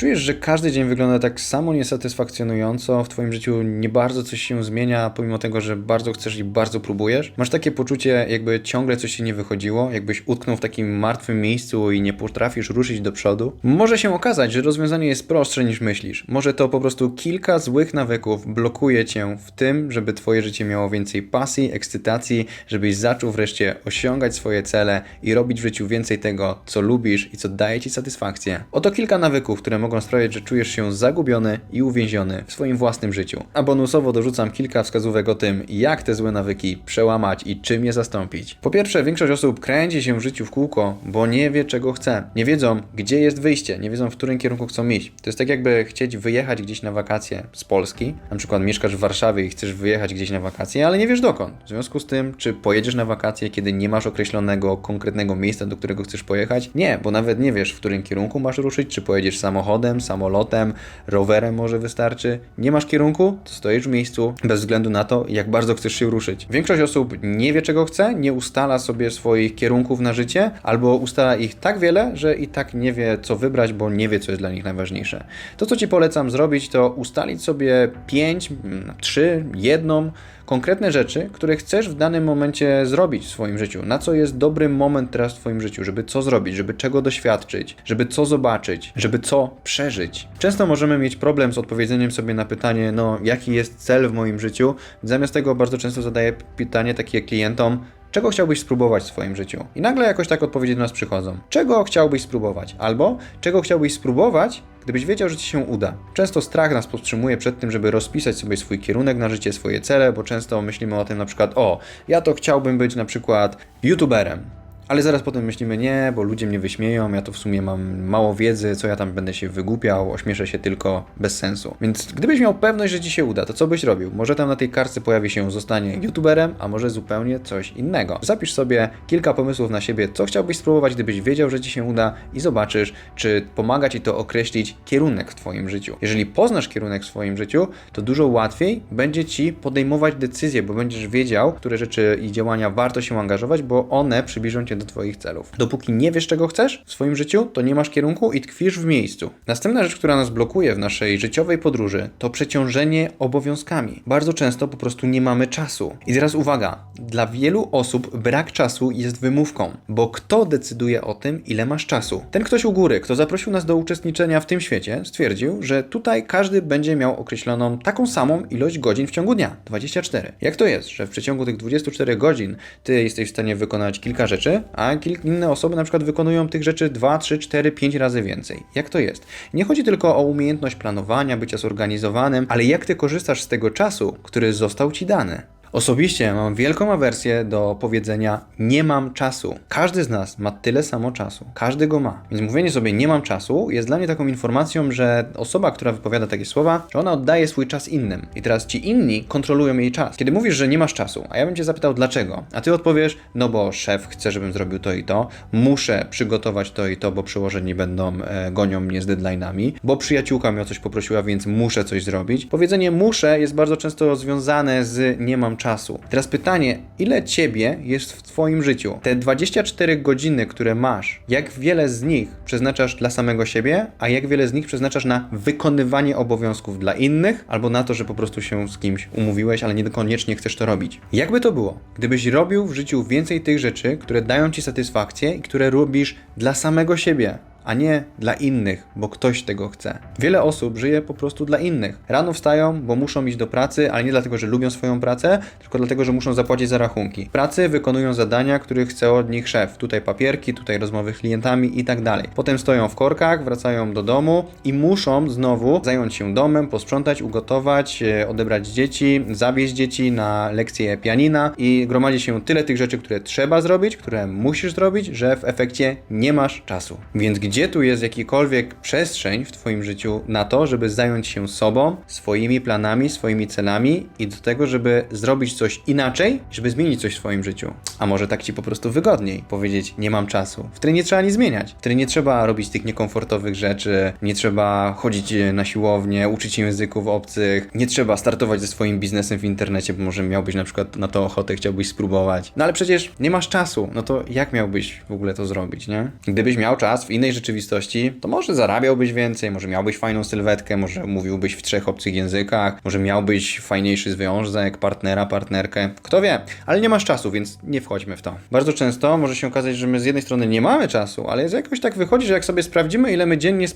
Czujesz, że każdy dzień wygląda tak samo niesatysfakcjonująco, w twoim życiu nie bardzo coś się zmienia, pomimo tego, że bardzo chcesz i bardzo próbujesz. Masz takie poczucie, jakby ciągle coś ci nie wychodziło, jakbyś utknął w takim martwym miejscu i nie potrafisz ruszyć do przodu. Może się okazać, że rozwiązanie jest prostsze niż myślisz. Może to po prostu kilka złych nawyków blokuje cię w tym, żeby twoje życie miało więcej pasji, ekscytacji, żebyś zaczął wreszcie osiągać swoje cele i robić w życiu więcej tego, co lubisz i co daje ci satysfakcję. Oto kilka nawyków, które mogą sprawiać, że czujesz się zagubiony i uwięziony w swoim własnym życiu. A bonusowo dorzucam kilka wskazówek o tym, jak te złe nawyki przełamać i czym je zastąpić. Po pierwsze, większość osób kręci się w życiu w kółko, bo nie wie czego chce. Nie wiedzą, gdzie jest wyjście, nie wiedzą, w którym kierunku chcą iść. To jest tak jakby chcieć wyjechać gdzieś na wakacje z Polski, na przykład mieszkasz w Warszawie i chcesz wyjechać gdzieś na wakacje, ale nie wiesz dokąd. W związku z tym, czy pojedziesz na wakacje, kiedy nie masz określonego, konkretnego miejsca, do którego chcesz pojechać? Nie, bo nawet nie wiesz, w którym kierunku masz ruszyć, czy pojedziesz samochodem, samolotem, rowerem może wystarczy. Nie masz kierunku, to stoisz w miejscu bez względu na to, jak bardzo chcesz się ruszyć. Większość osób nie wie, czego chce, nie ustala sobie swoich kierunków na życie, albo ustala ich tak wiele, że i tak nie wie, co wybrać, bo nie wie, co jest dla nich najważniejsze. To, co Ci polecam zrobić, to ustalić sobie 5, 3, jedną konkretne rzeczy, które chcesz w danym momencie zrobić w swoim życiu. Na co jest dobry moment teraz w Twoim życiu, żeby co zrobić, żeby czego doświadczyć, żeby co zobaczyć, żeby co przeżyć. Często możemy mieć problem z odpowiedzeniem sobie na pytanie, no jaki jest cel w moim życiu. Zamiast tego bardzo często zadaję pytanie takie klientom, Czego chciałbyś spróbować w swoim życiu? I nagle jakoś tak odpowiedzi do nas przychodzą. Czego chciałbyś spróbować? Albo czego chciałbyś spróbować, gdybyś wiedział, że ci się uda? Często strach nas powstrzymuje przed tym, żeby rozpisać sobie swój kierunek na życie, swoje cele, bo często myślimy o tym na przykład, o, ja to chciałbym być na przykład youtuberem. Ale zaraz potem myślimy, nie, bo ludzie mnie wyśmieją, ja to w sumie mam mało wiedzy, co ja tam będę się wygłupiał, ośmieszę się tylko bez sensu. Więc gdybyś miał pewność, że ci się uda, to co byś robił? Może tam na tej kartce pojawi się zostanie youtuberem, a może zupełnie coś innego. Zapisz sobie kilka pomysłów na siebie, co chciałbyś spróbować, gdybyś wiedział, że ci się uda i zobaczysz, czy pomaga ci to określić kierunek w twoim życiu. Jeżeli poznasz kierunek w swoim życiu, to dużo łatwiej będzie ci podejmować decyzje, bo będziesz wiedział, które rzeczy i działania warto się angażować, bo one przybliżą cię do Twoich celów. Dopóki nie wiesz, czego chcesz w swoim życiu, to nie masz kierunku i tkwisz w miejscu. Następna rzecz, która nas blokuje w naszej życiowej podróży, to przeciążenie obowiązkami. Bardzo często po prostu nie mamy czasu. I teraz uwaga, dla wielu osób brak czasu jest wymówką, bo kto decyduje o tym, ile masz czasu? Ten ktoś u góry, kto zaprosił nas do uczestniczenia w tym świecie, stwierdził, że tutaj każdy będzie miał określoną taką samą ilość godzin w ciągu dnia 24. Jak to jest, że w przeciągu tych 24 godzin ty jesteś w stanie wykonać kilka rzeczy, a inne osoby na przykład wykonują tych rzeczy 2, 3, 4, 5 razy więcej. Jak to jest? Nie chodzi tylko o umiejętność planowania, bycia zorganizowanym, ale jak ty korzystasz z tego czasu, który został ci dany. Osobiście mam wielką awersję do powiedzenia nie mam czasu. Każdy z nas ma tyle samo czasu. Każdy go ma. Więc mówienie sobie nie mam czasu jest dla mnie taką informacją, że osoba, która wypowiada takie słowa, że ona oddaje swój czas innym. I teraz ci inni kontrolują jej czas. Kiedy mówisz, że nie masz czasu, a ja bym cię zapytał dlaczego, a ty odpowiesz, no bo szef chce, żebym zrobił to i to, muszę przygotować to i to, bo przełożeni będą e, gonią mnie z deadline'ami, bo przyjaciółka mnie o coś poprosiła, więc muszę coś zrobić. Powiedzenie muszę jest bardzo często związane z nie mam czasu. Teraz pytanie, ile ciebie jest w twoim życiu? Te 24 godziny, które masz, jak wiele z nich przeznaczasz dla samego siebie, a jak wiele z nich przeznaczasz na wykonywanie obowiązków dla innych, albo na to, że po prostu się z kimś umówiłeś, ale niekoniecznie chcesz to robić. Jakby to było, gdybyś robił w życiu więcej tych rzeczy, które dają ci satysfakcję i które robisz dla samego siebie, a nie dla innych, bo ktoś tego chce. Wiele osób żyje po prostu dla innych. Rano wstają, bo muszą iść do pracy, ale nie dlatego, że lubią swoją pracę, tylko dlatego, że muszą zapłacić za rachunki. W pracy wykonują zadania, których chce od nich szef. Tutaj papierki, tutaj rozmowy z klientami i tak dalej. Potem stoją w korkach, wracają do domu i muszą znowu zająć się domem, posprzątać, ugotować, e, odebrać dzieci, zawieźć dzieci na lekcje pianina i gromadzi się tyle tych rzeczy, które trzeba zrobić, które musisz zrobić, że w efekcie nie masz czasu. Więc gdzie tu jest jakikolwiek przestrzeń w Twoim życiu na to, żeby zająć się sobą, swoimi planami, swoimi celami i do tego, żeby zrobić coś inaczej, żeby zmienić coś w swoim życiu? A może tak Ci po prostu wygodniej powiedzieć, nie mam czasu. Wtedy nie trzeba nic zmieniać. Wtedy nie trzeba robić tych niekomfortowych rzeczy, nie trzeba chodzić na siłownię, uczyć się języków obcych, nie trzeba startować ze swoim biznesem w internecie, bo może miałbyś na przykład na to ochotę, chciałbyś spróbować. No ale przecież nie masz czasu, no to jak miałbyś w ogóle to zrobić, nie? Gdybyś miał czas w innej rzeczywistości, to może zarabiałbyś więcej, może miałbyś fajną sylwetkę, może mówiłbyś w trzech obcych językach, może miałbyś fajniejszy związek, partnera, partnerkę. Kto wie, ale nie masz czasu, więc nie wchodźmy w to. Bardzo często może się okazać, że my z jednej strony nie mamy czasu, ale jakoś tak wychodzi, że jak sobie sprawdzimy, ile my dziennie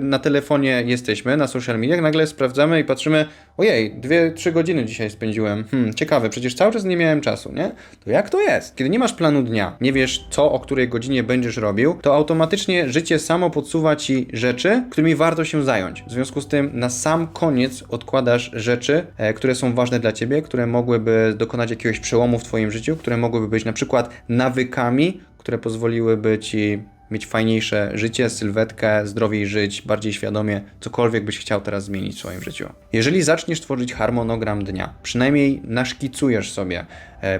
na telefonie jesteśmy, na social mediach, nagle sprawdzamy i patrzymy, ojej, dwie, trzy godziny dzisiaj spędziłem. Hmm, ciekawe, przecież cały czas nie miałem czasu, nie? To jak to jest? Kiedy nie masz planu dnia, nie wiesz co, o której godzinie będziesz robił, to automatycznie życie samo podsuwa ci rzeczy, którymi warto się zająć. W związku z tym na sam koniec odkładasz rzeczy, e, które są ważne dla ciebie, które mogłyby dokonać jakiegoś przełomu w twoim życiu, które mogłyby być na przykład nawykami, które pozwoliłyby ci mieć fajniejsze życie, sylwetkę, zdrowiej żyć, bardziej świadomie, cokolwiek byś chciał teraz zmienić w swoim życiu. Jeżeli zaczniesz tworzyć harmonogram dnia, przynajmniej naszkicujesz sobie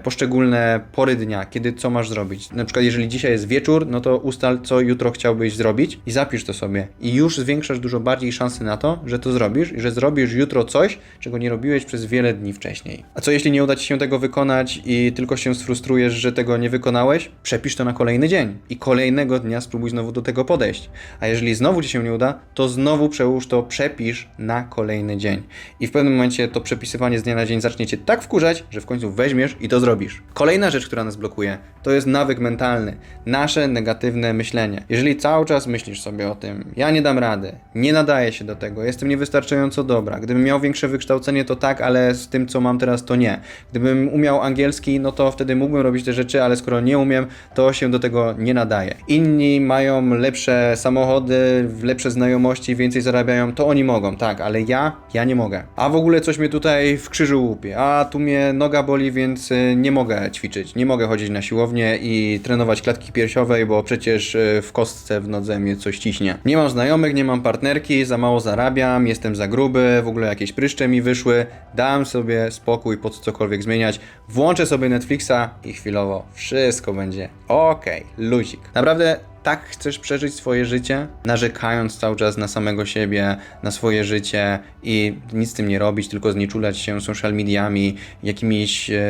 poszczególne pory dnia, kiedy co masz zrobić. Na przykład jeżeli dzisiaj jest wieczór, no to ustal co jutro chciałbyś zrobić i zapisz to sobie. I już zwiększasz dużo bardziej szanse na to, że to zrobisz i że zrobisz jutro coś, czego nie robiłeś przez wiele dni wcześniej. A co jeśli nie uda ci się tego wykonać i tylko się sfrustrujesz, że tego nie wykonałeś? Przepisz to na kolejny dzień i kolejnego dnia spróbuj znowu do tego podejść. A jeżeli znowu ci się nie uda, to znowu przełóż to, przepisz na kolejny dzień. I w pewnym momencie to przepisywanie z dnia na dzień zacznie cię tak wkurzać, że w końcu weźmiesz i to zrobisz. Kolejna rzecz, która nas blokuje, to jest nawyk mentalny. Nasze negatywne myślenie. Jeżeli cały czas myślisz sobie o tym, ja nie dam rady, nie nadaję się do tego, jestem niewystarczająco dobra, gdybym miał większe wykształcenie, to tak, ale z tym, co mam teraz, to nie. Gdybym umiał angielski, no to wtedy mógłbym robić te rzeczy, ale skoro nie umiem, to się do tego nie nadaje. Inni mają lepsze samochody, lepsze znajomości, więcej zarabiają, to oni mogą, tak, ale ja, ja nie mogę. A w ogóle coś mnie tutaj w krzyżu łupie, a tu mnie noga boli, więc nie mogę ćwiczyć, nie mogę chodzić na siłownię i trenować klatki piersiowej, bo przecież y, w kostce w nodze mnie coś ciśnie. Nie mam znajomych, nie mam partnerki, za mało zarabiam, jestem za gruby, w ogóle jakieś pryszcze mi wyszły, dam sobie spokój po co cokolwiek zmieniać, włączę sobie Netflixa i chwilowo wszystko będzie okej, luzik. Naprawdę tak chcesz przeżyć swoje życie, narzekając cały czas na samego siebie, na swoje życie i nic z tym nie robić, tylko znieczulać się social mediami, jakimiś e,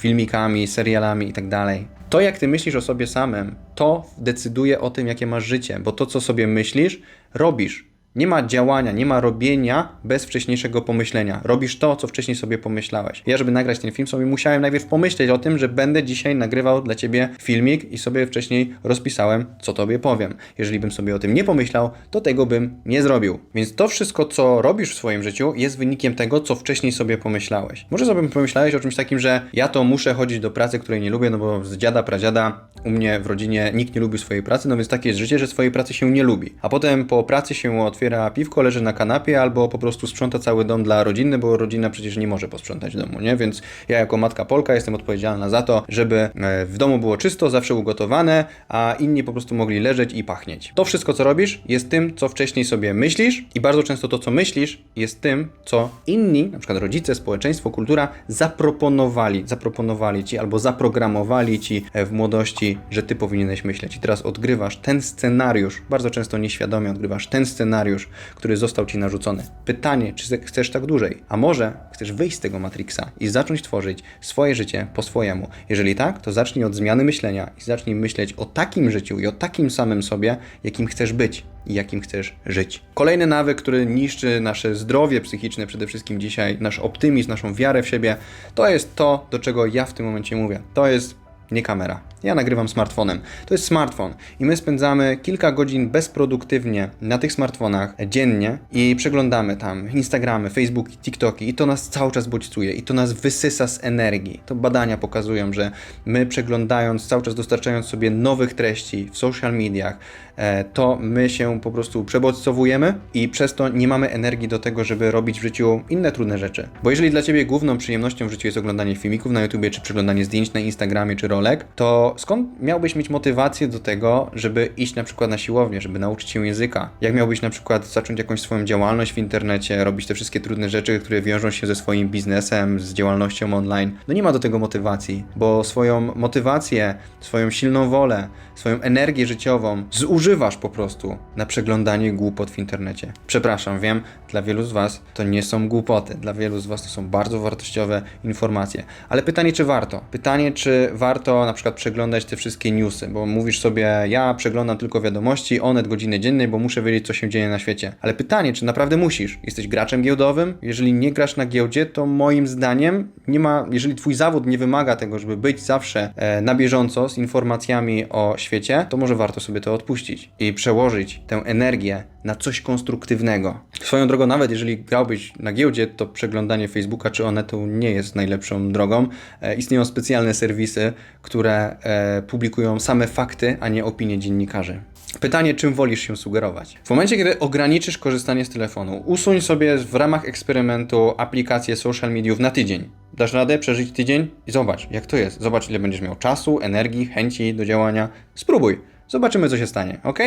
filmikami, serialami itd. To, jak ty myślisz o sobie samym, to decyduje o tym, jakie masz życie, bo to, co sobie myślisz, robisz. Nie ma działania, nie ma robienia bez wcześniejszego pomyślenia. Robisz to, co wcześniej sobie pomyślałeś. Ja, żeby nagrać ten film, sobie musiałem najpierw pomyśleć o tym, że będę dzisiaj nagrywał dla ciebie filmik i sobie wcześniej rozpisałem, co tobie powiem. Jeżeli bym sobie o tym nie pomyślał, to tego bym nie zrobił. Więc to wszystko, co robisz w swoim życiu, jest wynikiem tego, co wcześniej sobie pomyślałeś. Może sobie pomyślałeś o czymś takim, że ja to muszę chodzić do pracy, której nie lubię, no bo z dziada, pradziada u mnie w rodzinie nikt nie lubi swojej pracy, no więc takie jest życie, że swojej pracy się nie lubi. A potem po pracy się otwiera piwko, leży na kanapie albo po prostu sprząta cały dom dla rodziny, bo rodzina przecież nie może posprzątać domu, nie? Więc ja jako matka Polka jestem odpowiedzialna za to, żeby e, w domu było czysto, zawsze ugotowane, a inni po prostu mogli leżeć i pachnieć. To wszystko, co robisz, jest tym, co wcześniej sobie myślisz i bardzo często to, co myślisz, jest tym, co inni, na przykład rodzice, społeczeństwo, kultura, zaproponowali, zaproponowali ci albo zaprogramowali ci e, w młodości, że ty powinieneś myśleć. I teraz odgrywasz ten scenariusz, bardzo często nieświadomie odgrywasz ten scenariusz, który został ci narzucony. Pytanie, czy chcesz tak dłużej? A może chcesz wyjść z tego Matrixa i zacząć tworzyć swoje życie po swojemu? Jeżeli tak, to zacznij od zmiany myślenia i zacznij myśleć o takim życiu i o takim samym sobie, jakim chcesz być i jakim chcesz żyć. Kolejny nawyk, który niszczy nasze zdrowie psychiczne, przede wszystkim dzisiaj, nasz optymizm, naszą wiarę w siebie, to jest to, do czego ja w tym momencie mówię. To jest nie kamera. Ja nagrywam smartfonem. To jest smartfon i my spędzamy kilka godzin bezproduktywnie na tych smartfonach dziennie i przeglądamy tam Instagramy, Facebooki, TikToki i to nas cały czas bodźcuje i to nas wysysa z energii. To badania pokazują, że my przeglądając, cały czas dostarczając sobie nowych treści w social mediach, e, to my się po prostu przebodźcowujemy i przez to nie mamy energii do tego, żeby robić w życiu inne trudne rzeczy. Bo jeżeli dla Ciebie główną przyjemnością w życiu jest oglądanie filmików na YouTubie, czy przeglądanie zdjęć na Instagramie, czy rolek, to skąd miałbyś mieć motywację do tego, żeby iść na przykład na siłownię, żeby nauczyć się języka? Jak miałbyś na przykład zacząć jakąś swoją działalność w internecie, robić te wszystkie trudne rzeczy, które wiążą się ze swoim biznesem, z działalnością online? No nie ma do tego motywacji, bo swoją motywację, swoją silną wolę, swoją energię życiową zużywasz po prostu na przeglądanie głupot w internecie. Przepraszam, wiem, dla wielu z Was to nie są głupoty, dla wielu z Was to są bardzo wartościowe informacje, ale pytanie, czy warto? Pytanie, czy warto na przykład przeglądać przeglądać te wszystkie newsy, bo mówisz sobie, ja przeglądam tylko wiadomości, onet godziny dziennej, bo muszę wiedzieć, co się dzieje na świecie. Ale pytanie, czy naprawdę musisz? Jesteś graczem giełdowym? Jeżeli nie grasz na giełdzie, to moim zdaniem nie ma, jeżeli twój zawód nie wymaga tego, żeby być zawsze e, na bieżąco z informacjami o świecie, to może warto sobie to odpuścić i przełożyć tę energię na coś konstruktywnego. Swoją drogą, nawet jeżeli grałbyś na giełdzie, to przeglądanie Facebooka czy Onetu nie jest najlepszą drogą. E, istnieją specjalne serwisy, które publikują same fakty, a nie opinie dziennikarzy. Pytanie, czym wolisz się sugerować? W momencie, kiedy ograniczysz korzystanie z telefonu, usuń sobie w ramach eksperymentu aplikację social mediów na tydzień. Dasz radę przeżyć tydzień i zobacz, jak to jest. Zobacz, ile będziesz miał czasu, energii, chęci do działania. Spróbuj. Zobaczymy, co się stanie, ok?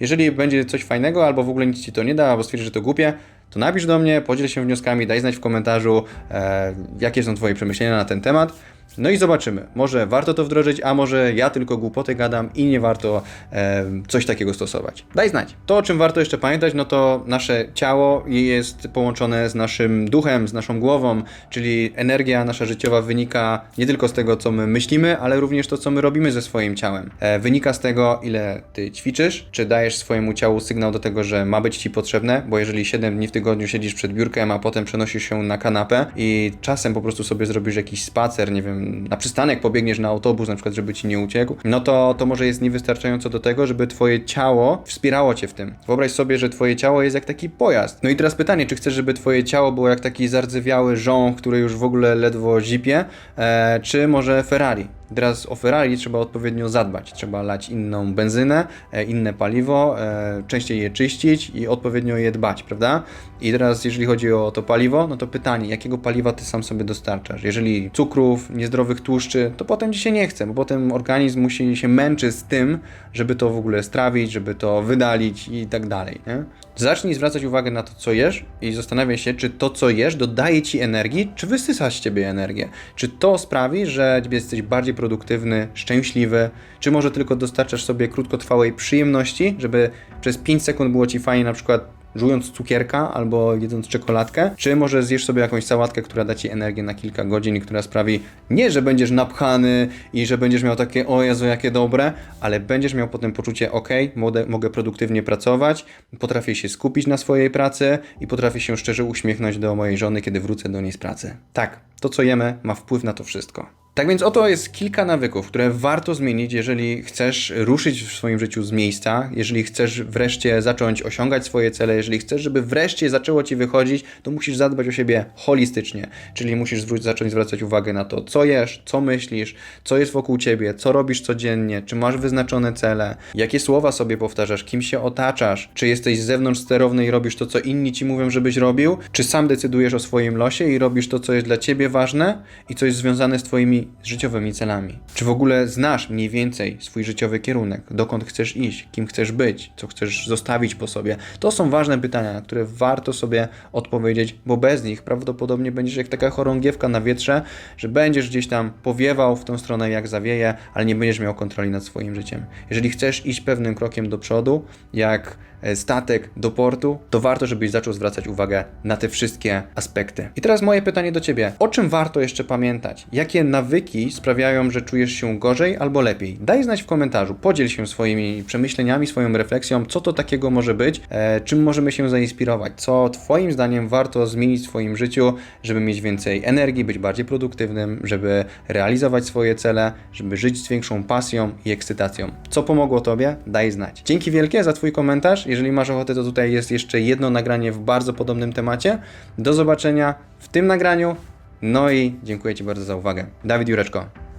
Jeżeli będzie coś fajnego, albo w ogóle nic ci to nie da, albo stwierdzisz, że to głupie, to napisz do mnie, podziel się wnioskami, daj znać w komentarzu, e, jakie są Twoje przemyślenia na ten temat. No i zobaczymy. Może warto to wdrożyć, a może ja tylko głupoty gadam i nie warto e, coś takiego stosować. Daj znać. To, o czym warto jeszcze pamiętać, no to nasze ciało jest połączone z naszym duchem, z naszą głową, czyli energia nasza życiowa wynika nie tylko z tego, co my myślimy, ale również to, co my robimy ze swoim ciałem. E, wynika z tego, ile ty ćwiczysz, czy dajesz swojemu ciału sygnał do tego, że ma być ci potrzebne, bo jeżeli 7 dni w tygodniu siedzisz przed biurkiem, a potem przenosisz się na kanapę i czasem po prostu sobie zrobisz jakiś spacer, nie wiem, na przystanek pobiegniesz na autobus, na przykład, żeby ci nie uciekł, no to, to może jest niewystarczająco do tego, żeby twoje ciało wspierało cię w tym. Wyobraź sobie, że twoje ciało jest jak taki pojazd. No i teraz pytanie, czy chcesz, żeby twoje ciało było jak taki zardzewiały rząd, który już w ogóle ledwo zipie, e, czy może Ferrari? Teraz o Ferrari trzeba odpowiednio zadbać. Trzeba lać inną benzynę, e, inne paliwo, e, częściej je czyścić i odpowiednio je dbać, prawda? I teraz, jeżeli chodzi o to paliwo, no to pytanie, jakiego paliwa ty sam sobie dostarczasz? Jeżeli cukrów, niezdrowych tłuszczy, to potem ci się nie chce, bo potem organizm musi się męczyć z tym, żeby to w ogóle strawić, żeby to wydalić i tak dalej. Nie? Zacznij zwracać uwagę na to, co jesz i zastanawiaj się, czy to, co jesz, dodaje ci energii, czy wysysa z ciebie energię. Czy to sprawi, że jesteś bardziej produktywny, szczęśliwy, czy może tylko dostarczasz sobie krótkotrwałej przyjemności, żeby przez 5 sekund było ci fajnie na przykład żując cukierka albo jedząc czekoladkę, czy może zjesz sobie jakąś sałatkę, która da ci energię na kilka godzin i która sprawi nie, że będziesz napchany i że będziesz miał takie o Jezu, jakie dobre, ale będziesz miał potem poczucie ok, mogę, mogę produktywnie pracować, potrafię się skupić na swojej pracy i potrafię się szczerze uśmiechnąć do mojej żony, kiedy wrócę do niej z pracy. Tak, to co jemy ma wpływ na to wszystko. Tak więc oto jest kilka nawyków, które warto zmienić, jeżeli chcesz ruszyć w swoim życiu z miejsca, jeżeli chcesz wreszcie zacząć osiągać swoje cele, jeżeli chcesz, żeby wreszcie zaczęło ci wychodzić, to musisz zadbać o siebie holistycznie, czyli musisz zwróć, zacząć zwracać uwagę na to, co jesz, co myślisz, co jest wokół ciebie, co robisz codziennie, czy masz wyznaczone cele, jakie słowa sobie powtarzasz, kim się otaczasz, czy jesteś z zewnątrz sterowny i robisz to, co inni ci mówią, żebyś robił, czy sam decydujesz o swoim losie i robisz to, co jest dla ciebie ważne i co jest związane z twoimi życiowymi celami. Czy w ogóle znasz mniej więcej swój życiowy kierunek, dokąd chcesz iść, kim chcesz być, co chcesz zostawić po sobie? To są ważne pytania, na które warto sobie odpowiedzieć, bo bez nich prawdopodobnie będziesz jak taka chorągiewka na wietrze, że będziesz gdzieś tam powiewał w tą stronę jak zawieje, ale nie będziesz miał kontroli nad swoim życiem. Jeżeli chcesz iść pewnym krokiem do przodu, jak e, statek do portu, to warto, żebyś zaczął zwracać uwagę na te wszystkie aspekty. I teraz moje pytanie do Ciebie. O czym warto jeszcze pamiętać? Jakie nawyki sprawiają, że czujesz się gorzej albo lepiej? Daj znać w komentarzu, podziel się swoimi przemyśleniami, swoją refleksją, co to takiego może być, e, czym możemy się zainspirować, co Twoim zdaniem warto zmienić w swoim życiu, żeby mieć więcej energii, być bardziej produktywnym, żeby realizować swoje cele, żeby żyć z większą pasją i ekscytacją. Co pomogło Tobie? Daj znać. Dzięki wielkie za Twój komentarz. Jeżeli masz ochotę, to tutaj jest jeszcze jedno nagranie w bardzo podobnym temacie. Do zobaczenia w tym nagraniu. No i dziękuję Ci bardzo za uwagę. Dawid Jureczko.